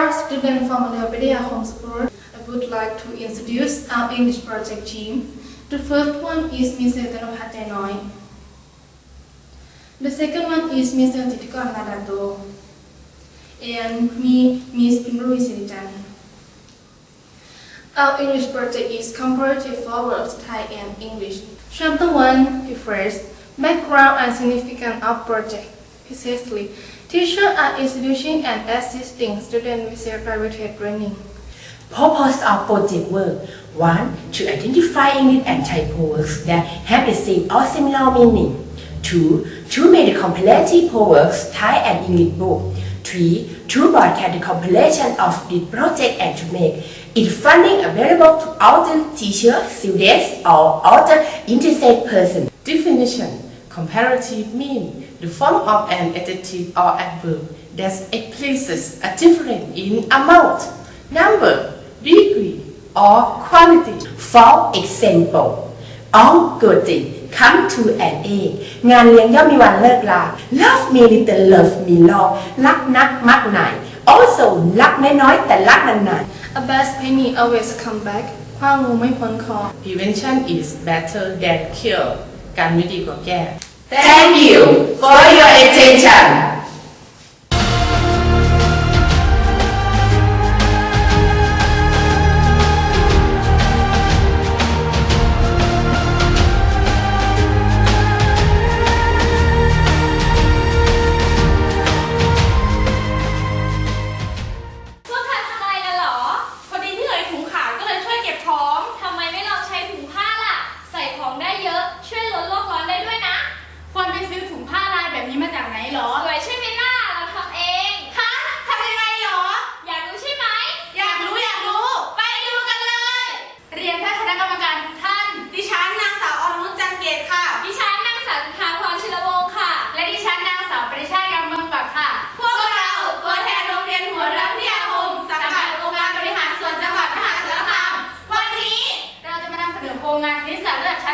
Dear students from Leopedia Homeschool, I would like to introduce our English project team. The first one is Miss Tanopat Janoy. The second one is Miss Titikon Nadado. And me, Ms. Pinrui Our English project is comparative verbs Thai and English. Chapter 1, the first, background and significance of project. Precisely. Teachers are instituting and assisting students with their private training. Purpose of project work. One, to identify English and typo works that have the same or similar meaning. Two, to make the comparative works tie and English book. Three, to broadcast the compilation of the project and to make it funding available to other teachers, students, or other interested persons. Definition. Comparative means the form of an adjective or adverb that expresses a difference in amount, number, degree, or quality. For example, all good things come to an end งานเลี้ยงย่อมมีวันเลิกลา Love me little love me long รักนักมักหนาย also รักน้อยๆแต่รักนานๆ A bad penny always come back. คว้างูไม่พ้นคอ Prevention is better than cure. การไม่ดีกว่าแก้ Thank you for your attention.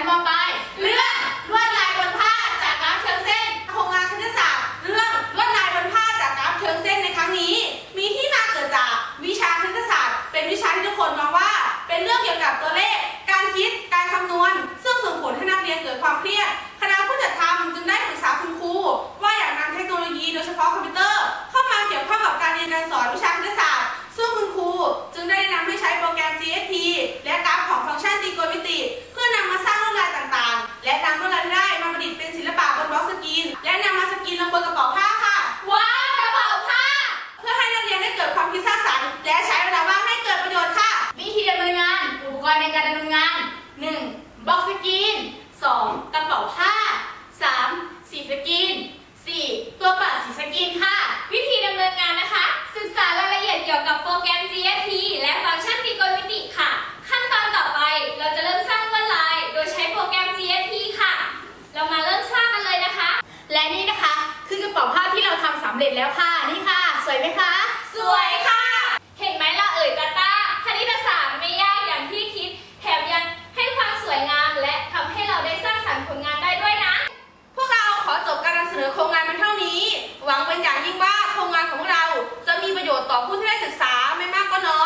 Emma Paz. ผู้ที่ได้ศึกษาไม่มากก็น้อย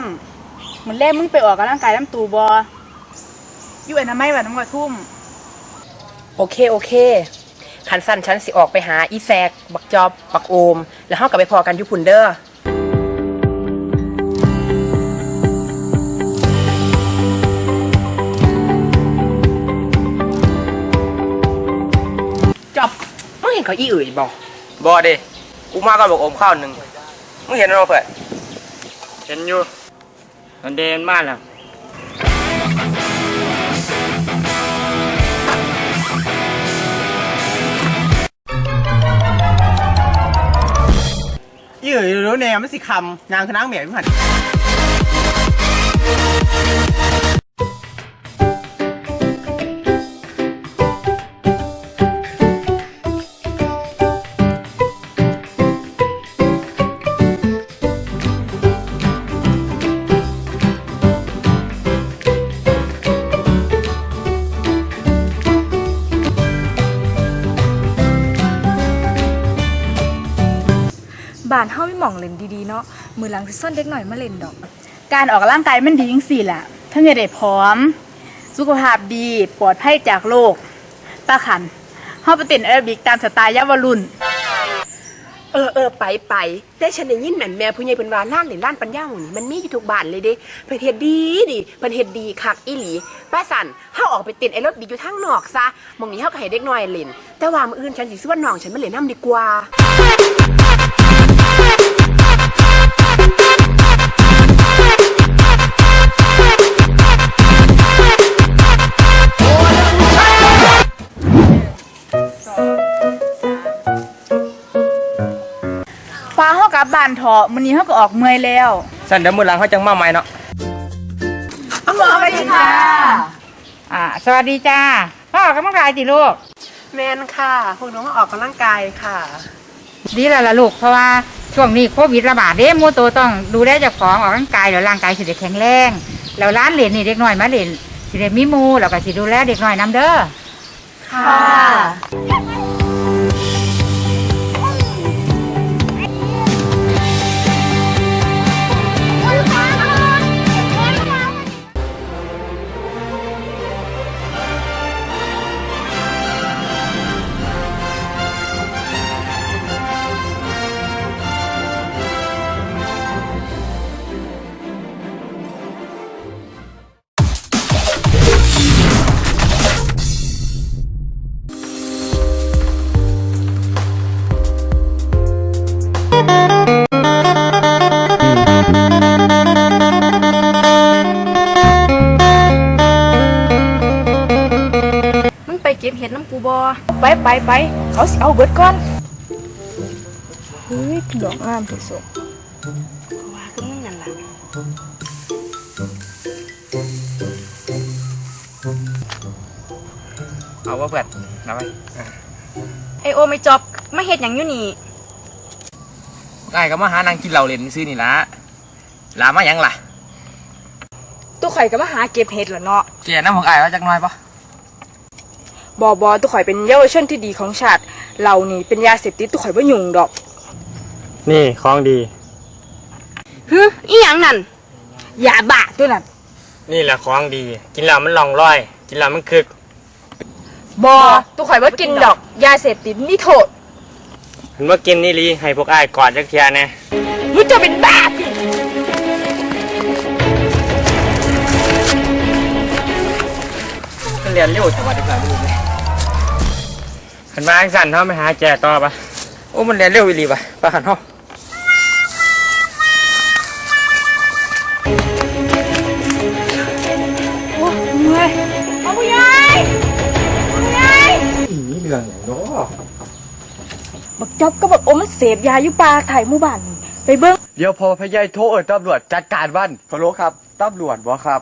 มเหมือนแร่มึงไปออกกำลังกายน้ำตูบออยู่อนามัยวันน้ำกระทุ่ม โอเคโอเคขันสั้นฉันสิออกไปหาอีแซก บักจอบปักโอม แล้วเฮากลับไปพอกันยู่พุ่นเดอร์จบไม่เห็นเขาอีเอ๋ยบ่บอเด้กูมากก็บอกโอมข้าวหนึ่งไม่เห็นเราเพื่อเห็นอยู่ มันเดินมากแล้วยือรู้แนวไม่สิคำงานคณะเหมียไม่ผ่าน ม่หม่องเล่นดีๆเนาะมือหลังสิซ่อนเด็กหน่อยมาเล่นดอก การออกกำลังกายมันดีจังสี่ล่ะทั้งจะได้พร้อม สุขภาพดีปลอดภัยจากโรคป้าขันเฮาไปเต้นแอโรบิกตามสไตล์เยาวรุ่น เออเออไปไปแต่ฉันได้ยินแม่นแม่ผู้ใหญ่เพิ่นว่าร้านหรือร้านปัญญาหมู่นี่มันมีอยู่ทุกบ้านเลยเด้เพิ่นเฮ็ดดีดิเพิ่นเฮ็ดดีคักอีหลีป้าสันเฮาออกไปเต้นไอ้รถดีอยู่ทางนอกซะหมองนี้เฮาก็ให้เด็กน้อยเล่นแต่ว่ามื้ออื่นฉันสิชวนน้องฉันมาเล่นนํดีกว่า บบ้านเถาะมื้อนี้เฮาก็ออกเมื่อยแล้วสันเดี๋ยวมือหลังเขาจังมาใหม่เนาะสวัสดีค่ะ อ่า สวัสดีจ้าพ่อออกกำลังกายจิลูก แม่นค่ะพวกน้องมาออกกำลังกายค่ะ ดีแล้วล่ะลูก เพราะว่าช่วงนี้โควิดระบาดเด้หมูโตวต้องดูแลเจ้าของออกกำลังกายแล้วร่างกายสิได้แข็งแรง แล้วร้านเหรียญนี่เด็กน้อยมาเหรียญสิได้มีหมูแล้วก็สิดูแลเด็กน้อยนํเด้อ ค่ะ ก็บเห็ดน้ำกูบอไปไปไปเขาสิเอาเบิดก่อนเฮ้ยดอกงามที่สุดว่าก็มึงนั่นล่ะเอาว่าเพื่อนเอาไปไอโอไม่จอบมาเห็ดหยังอยู่นี่ง่ายก็มาหานางกินเหล้าเล่นซื้อนี่ละลามาหยังล่ะตู้ข่อยก็มาหาเก็บเห็ดเหรอเนาะแกน้ำของไอ้ายว่าจักหน้อยปะ บอบอตู้ข่อยเป็นเยาวชนที่ดีของชาติเรานี่เป็นยาเสพติดตู้ข่อยว่ายุ่งดอก นี่ของดี ฮึอีหยังนั่นยาบ้าตัวนั้นนี่แหละของดี กินแล้วมันลองร้อย กินแล้วมันคึก บอตู้ข่อยว่ากินดอก ยาเสพติดนี่โทษเห็นว่ากินนี่ลีให้พวกอ้ายกอดจักเทียแน่มึงจะเป็นบ้าพี่ก็เรียนเร็วแต่ว่าเด็ กหน่อยไม่รู้เลยเห็นมาอังสั่นเขาไปหาแจต่อปะโอ้มันเรียนเร็วอีหลีป่ะป้าขันเฮาเมื่อยเอาผู้ใหญ่ผู้ใหญ่อีเรื่องอย่างเนาะบักจ๊อบก็บอกโอ้มันเสพยาอยู่ป่าถ่ายหมู่บ้านนี่ไปเบิ้งเดี๋ยวพอพยายโทรเอิญตำรวจจัดการวันขอรครับตำรวจบ่ครับ